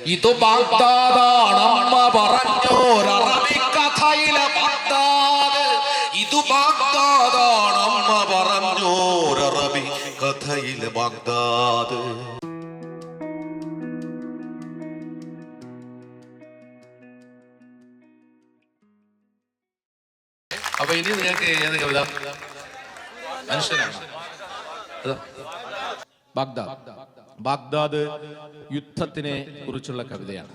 ഇത് ബാഗ്ദാദാണ് അമ്മ പറഞ്ഞോരറബിക്കഥയിലെ ബാഗ്ദാദ്. ഇത് ബാഗ്ദാദാണ് അമ്മ പറഞ്ഞോരറബി കഥയിലെ ബാഗ്ദാദ്. അപ്പൊ ഇനി നിങ്ങൾക്ക് ഏത് കവിത? മനുഷ്യനാണ്. ബാഗ്ദാദ്. ബാഗ്ദാദ് യുദ്ധത്തിനെ കുറിച്ചുള്ള കവിതയാണ്.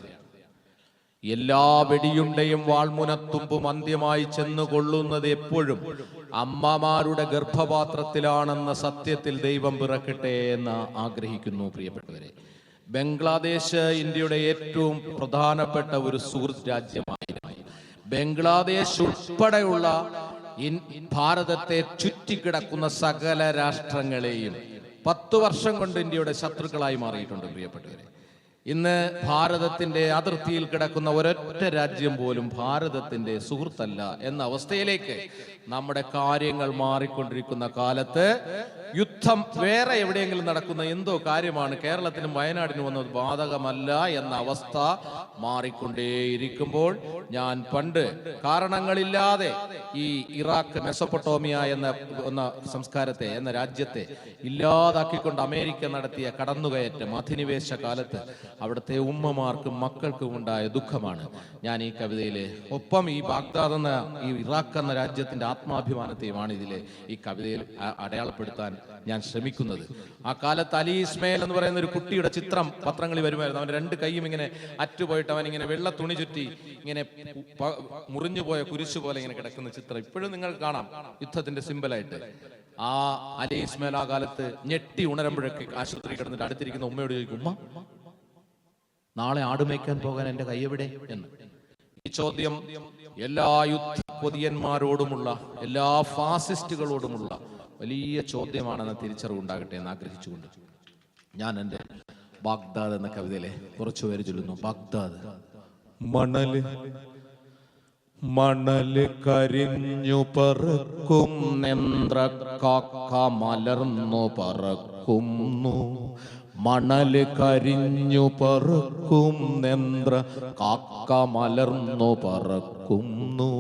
എല്ലാ വെടിയുണ്ടയും വാൾമുനത്തുമ്പും അന്ത്യമായി ചെന്നുകൊള്ളുന്നത് എപ്പോഴും അമ്മമാരുടെ ഗർഭപാത്രത്തിലാണെന്ന സത്യത്തിൽ ദൈവം പിറക്കട്ടെ എന്ന് ആഗ്രഹിക്കുന്നു പ്രിയപ്പെട്ടവരെ. ബംഗ്ലാദേശ് ഇന്ത്യയുടെ ഏറ്റവും പ്രധാനപ്പെട്ട ഒരു സുഹൃത്ത് രാജ്യമായിരുന്നു ബംഗ്ലാദേശ് ഉൾപ്പെടെയുള്ള ഭാരതത്തെ ചുറ്റിക്കിടക്കുന്ന സകല രാഷ്ട്രങ്ങളെയും പത്തു വർഷം കൊണ്ട് ഇന്ത്യയുടെ ശത്രുക്കളായി മാറിയിട്ടുണ്ട് പ്രിയപ്പെട്ടവരെ. ഇന്ന് ഭാരതത്തിന്റെ അതിർത്തിയിൽ കിടക്കുന്ന ഒരൊറ്റ രാജ്യം പോലും ഭാരതത്തിന്റെ സുഹൃത്തല്ല എന്ന അവസ്ഥയിലേക്ക് നമ്മുടെ കാര്യങ്ങൾ മാറിക്കൊണ്ടിരിക്കുന്ന കാലത്ത് യുദ്ധം വേറെ എവിടെയെങ്കിലും നടക്കുന്ന എന്തോ കാര്യമാണ് കേരളത്തിനും വയനാടിനും ഒന്നും ബാധകമല്ല എന്ന അവസ്ഥ മാറിക്കൊണ്ടേയിരിക്കുമ്പോൾ ഞാൻ പണ്ട് കാരണങ്ങളില്ലാതെ ഈ ഇറാഖ് മെസ്സപ്പൊട്ടോമിയ എന്ന എന്ന സംസ്കാരത്തെ എന്ന രാജ്യത്തെ ഇല്ലാതാക്കിക്കൊണ്ട് അമേരിക്ക നടത്തിയ കടന്നുകയറ്റം അധിനിവേശ കാലത്ത് അവിടുത്തെ ഉമ്മമാർക്കും മക്കൾക്കും ഉണ്ടായ ദുഃഖമാണ്. ഞാൻ ഈ കവിതയിലെ ഒപ്പം ഈ ബാഗ്ദാദ് എന്ന ഈ ഇറാഖ് എന്ന രാജ്യത്തിന്റെ ആത്മാഭിമാനത്തെയുമാണ് ഇതിലെ ഈ കവിതയിൽ അടയാളപ്പെടുത്താൻ ഞാൻ ശ്രമിക്കുന്നത്. ആ കാലത്ത് അലി ഇസ്മയിൽ എന്ന് പറയുന്ന ഒരു കുട്ടിയുടെ ചിത്രം പത്രങ്ങളിൽ വരുമായിരുന്നു. അവൻ രണ്ട് കൈയും ഇങ്ങനെ അറ്റുപോയിട്ട് അവൻ ഇങ്ങനെ വെള്ള തുണി ചുറ്റി ഇങ്ങനെ മുറിഞ്ഞുപോയ മുറിഞ്ഞു കുരിശു പോലെ ഇങ്ങനെ കിടക്കുന്ന ചിത്രം ഇപ്പോഴും നിങ്ങൾ കാണാം. യുദ്ധത്തിന്റെ സിമ്പലായിട്ട്. ആ അലി ഇസ്മയിൽ ആ കാലത്ത് ഞെട്ടി ഉണരുമ്പോഴൊക്കെ ആശുപത്രി കിടന്നിട്ട് അടുത്തിരിക്കുന്ന ഉമ്മയോട് ചോദിക്കും ഉമ്മ നാളെ ആടുമേക്കാൻ പോകാൻ എന്റെ കൈയെവിടെ എന്ന്. ഈ ചോദ്യം എല്ലാ യുദ്ധ കൊതിയന്മാരോടുമുള്ള എല്ലാ ഫാസിസ്റ്റുകളോടുമുള്ള വലിയ ചോദ്യമാണെന്ന തിരിച്ചറിവുണ്ടാകട്ടെ എന്ന് ആഗ്രഹിച്ചുകൊണ്ട് ഞാൻ എന്റെ ബാഗ്ദാദ് എന്ന കവിതയിലെ കുറച്ചു പേര് ചൊല്ലുന്നു. ബാഗ്ദാദ്. മണൽ മണൽ കരിഞ്ഞു പറക്കും നെന്ത്ര കാക്ക മലർന്നു പറക്കുന്നു. മണൽ കരിഞ്ഞു പറക്കും നെന്ത്ര കാക്ക മലർന്നു പറക്കുന്നു.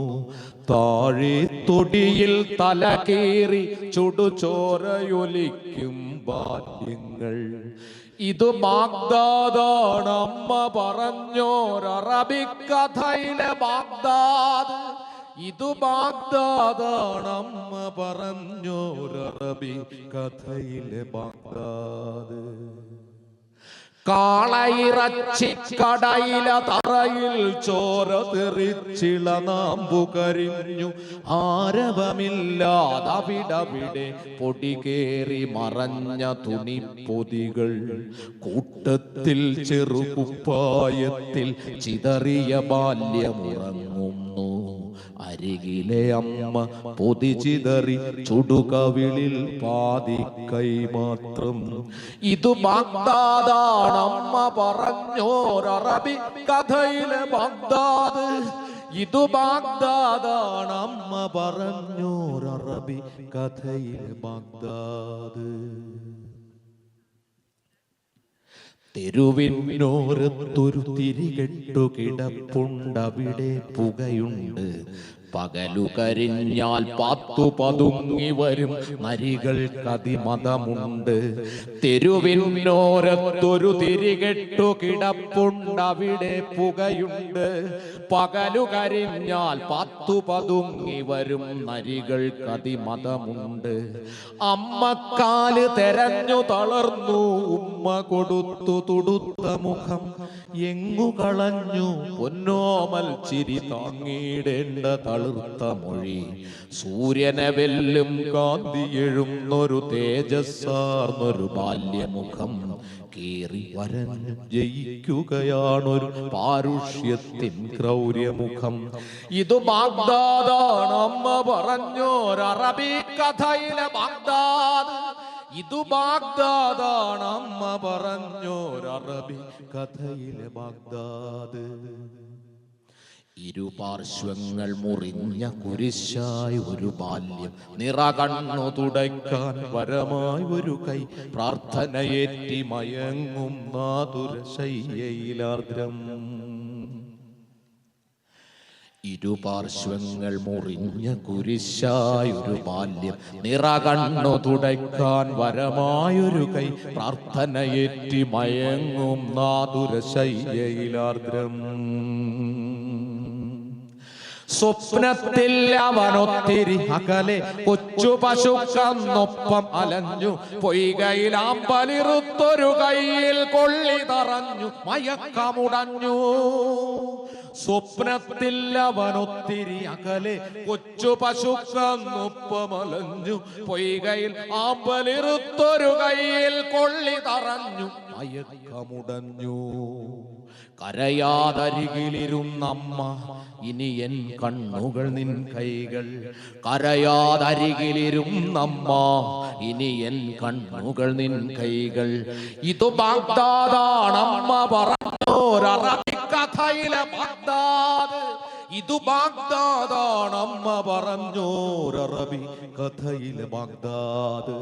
താഴെ തൊടിയിൽ തല കീറി ചുടുചോരയൊലിക്കും ബാല്യങ്ങൾ. ഇത് ബാഗ്ദാദാണ് അമ്മ പറഞ്ഞോരറബിക്കഥയിലെ ബാഗ്ദാദ്. ഇത് ബാഗ്ദാദാണ് അമ്മ പറഞ്ഞോരറബി കഥയിലെ ബാഗ്ദാദ്. കാളയിറച്ചി കടയില തറയിൽ ചോര തെറിച്ചിള നാമ്പു കരിഞ്ഞു. ആരവമില്ലാതവിടവിടെ പൊടി കേറി മറഞ്ഞ തുണിപ്പൊതികൾ. കൂട്ടത്തിൽ ചെറുകുപ്പായത്തിൽ ചിതറിയ ബാല്യമുറങ്ങുന്നു. അരികിലെ അമ്മ പൊതിചിതറി ചുടുകവിളിൽ പാതി കൈ മാത്രം. ഇത് ബാഗ്ദാദാണ് അമ്മ പറഞ്ഞോരറബി കഥയിലെ ബാഗ്ദാദ്. ഇത് ബാഗ്ദാദാണ് അമ്മ പറഞ്ഞോരറബി കഥയിലെ ബാഗ്ദാദ്. തെരുവിനോരത്തൊരു തിരികെട്ടു കിടപ്പുണ്ടവിടെ പുകയുണ്ട്. പകലു കരിഞ്ഞാൽ പാത്തു പതുങ്ങി വരും. നരികൾ കതിമതമുണ്ട് തെരുവിനോരത്തൊരു തിരികെട്ടു കിടപ്പുണ്ടവിടെ പുകയുണ്ട്. പകലു കരിഞ്ഞാൽ പാത്തു പതുങ്ങി വരും. നരികൾ കതിമതമുണ്ട് അമ്മക്കാൽ തെരഞ്ഞു തളർന്നു. ഉമ്മ കൊടുത്തു തുടുത്ത മുഖം. എങ്ങു കളഞ്ഞു? പൊന്നോമൽ ചിരി താങ്ങിയിടേണ്ട തളുർത്ത മൊഴി. സൂര്യനെ വെല്ലും കാന്തി എഴുന്നൊരു തേജസ്സാർന്നൊരു ബാല്യമുഖം. കീറി വരഞ്ഞു ജയിക്കുകയാണൊരു പാരുഷ്യത്തിൻ ക്രൗര്യമുഖം. ഇത് ബാഗ്ദാദാണ് അമ്മ പറഞ്ഞോരറബി കഥയിലെ ബാഗ്ദാദ്. ഇത് ബാഗ്ദാദാണ് അമ്മ പറഞ്ഞോരറബി കഥയിലെ ബാഗ്ദാദ്. ഇരുപാർശ്വങ്ങൾ മുറിഞ്ഞ കുരിശായി ഒരു ബാല്യം. നിറകണ്ണു തുടയ്ക്കാൻ വരമായി ഒരു കൈ. പ്രാർത്ഥനയേറ്റി മയങ്ങും ഇരുപാർശ്വങ്ങൾ മുറിഞ്ഞ കുരിശായൊരു ബാല്യം. നിറകണ്ണു തുടയ്ക്കാൻ വരമായൊരു കൈ. പ്രാർത്ഥനയേറ്റി മയങ്ങും നാതുരശയ്യയിലാർദ്രം സ്വപ്നത്തിൽ അവനൊത്തിരി അകലെ. കൊച്ചു പശുക്കന്നൊപ്പം അലഞ്ഞു. പൊയ്കയിൽ പലിറുത്തൊരു കയ്യിൽ കൊള്ളി തറഞ്ഞു. മയക്കമുടഞ്ഞു. സ്വപ്നത്തിൽ അവനൊത്തിരി അകലെ കൊച്ചു പശുക്കന്നൊപ്പം അലഞ്ഞു പൊയ്കയിൽ ആമ്പലിരുത്തൊരു കയ്യിൽ കൊള്ളി തറഞ്ഞു മയക്കമുടഞ്ഞു. കരയാതരികിലിരുന്നമ്മ ഇനി എൻ കണ്ണുകൾ നിൻ കൈകൾ. കരയാതരികിലിരുന്നമ്മ ഇനി എൻ കണ്ണുകൾ നിൻ കൈകൾ. ഇത് ബാഗ്ദാദാണമ്മ പറഞ്ഞോരറബിക്കഥയിലെ ബാഗ്ദാദ്. ഇത് ബാഗ്ദാദാണ് അമ്മ പറഞ്ഞോരറബി കഥയിലെ ബാഗ്ദാദ്.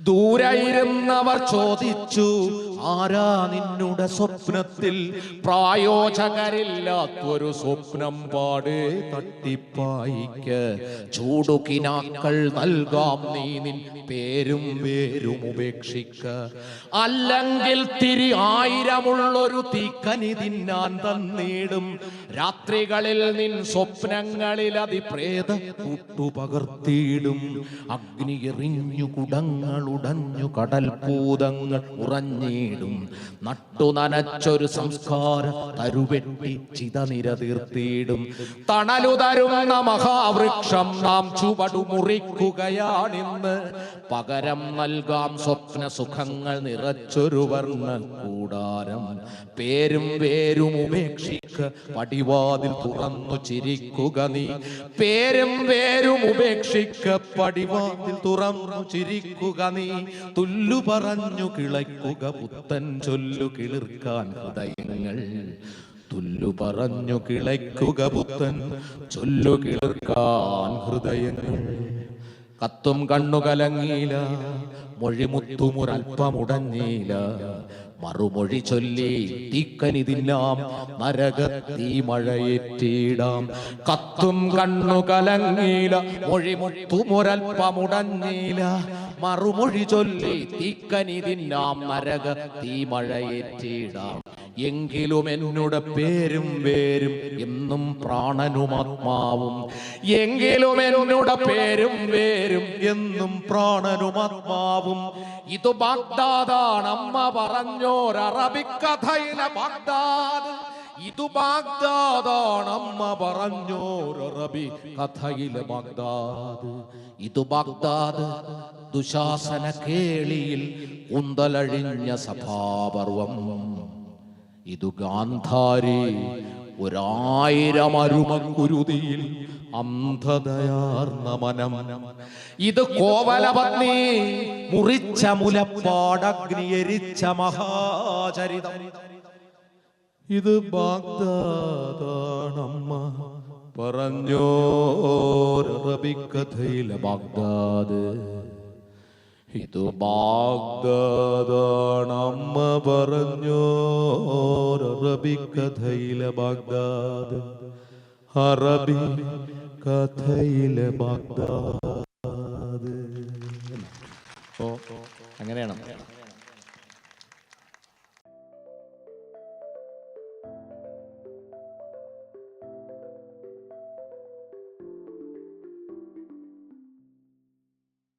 ദൂരയിരുന്നവർ ചോദിച്ചു ആരാ നിന്നുടെ സ്വപ്നത്തിൽ? പ്രായോജകരില്ലാത്തൊരു സ്വപ്നം പാട് തട്ടിപ്പായിക്ക്. ചൂടുകിനാക്കൾ നൽകാം നീ നിൻ പേരും പേരും ഉപേക്ഷിക്ക. അല്ലെങ്കിൽ തിരി ആയിരമുള്ളൊരു തീക്കനി തിന്നാൻ തന്നിടും. രാത്രികളിൽ നിൻ സ്വപ്നങ്ങളിൽ അതിപ്രേത കൂട്ടുപകർത്തിയിടും. അഗ്നി എറിഞ്ഞു കുടങ്ങൾ ഉടഞ്ഞു കടൽ പൂതങ്ങൾ ഉറഞ്ഞിടും. നട്ടു നനച്ചൊരു സംസ്കാര തരുവെട്ടി ചിത നിരതീർത്തിയിടും തണലു തരുന്ന മഹാവൃക്ഷം നാം ചുവടു മുറിക്കുകയാണിന്ന് പകരം നൽകാം സ്വപ്ന സുഖങ്ങൾ നിറച്ചൊരു വർണ കൂടാരം. പേരും വേരും ഉപേക്ഷിക്ക പടിവാതിൽ തുറന്നു ചിരിക്കുക നീ. പേരും വേരും ഉപേക്ഷിക്ക പടിവാതിൽ തുറന്നു ചിരിക്കുക നീ തുല്ലു പറഞ്ഞു കിളയ്ക്കുക പുത്തൻ ചൊല്ലു കിളിർക്കാൻ ഹൃദയങ്ങൾ. തുല്ലു പറഞ്ഞു കിളയ്ക്കുക പുത്തൻ ചൊല്ലു കിളിർക്കാൻ ഹൃദയങ്ങൾ. കത്തും കണ്ണു കലങ്ങിയില്ല മൊഴിമുത്തുമൊരൽപ്പമുടഞ്ഞില്ല മറുമൊഴി ചൊല്ലി തീക്കനി തിന്നാം നരകത്തീ മഴയേറ്റിടാം. കത്തും കണ്ണു കലങ്ങിയില്ല മൊഴിമുത്തുമൊരൽപ്പമുടഞ്ഞില്ല മറുമൊഴി ചൊല്ലി തീക്കനി തിന്നാം നരക തീ മഴയേറ്റിടാം. എങ്കിലും എന്നുടെ പേരും വേരും എന്നും പ്രാണനും ആത്മാവും. എങ്കിലും എന്നുടെ പേരും വേരും എന്നും പ്രാണനും ആത്മാവും. ഇത് ബാഗ്ദാദാണ് അമ്മ പറഞ്ഞോരറബിക്കഥയിലെ ബാഗ്ദാദ്. ഇത് ബാഗ്ദാദാണമ്മ പറഞ്ഞോരറബി കഥയിലെ ബാഗ്ദാദ്. ഇത് ബാഗ്ദാദ് ദുശാസന കേളിയിൽ കുന്തലഴിഞ്ഞ സഭാപർവം. ഇതു ഗാന്ധാരി ഒരായിരം അരുമക്കുരുതിയിൽ അന്ധതയാർന്ന മനം ഇത് കോവലപത്നി മുറിച്ച മുലപ്പാടഗ്നിയരിച്ച മഹാചരിതം. ഇത് ബാഗ്ദാദാണമ്മ. പറഞ്ഞോരറബിക്കഥയിലെ ബാഗ്ദാദ്. ഇത് ബാഗ്ദാദാണമ്മ പറഞ്ഞോരറബിക്കഥയിലെ ബാഗ്ദാദ്. അറബി കഥയിലെ ബാഗ്ദാദ്. ഓ അങ്ങനെയാണ്.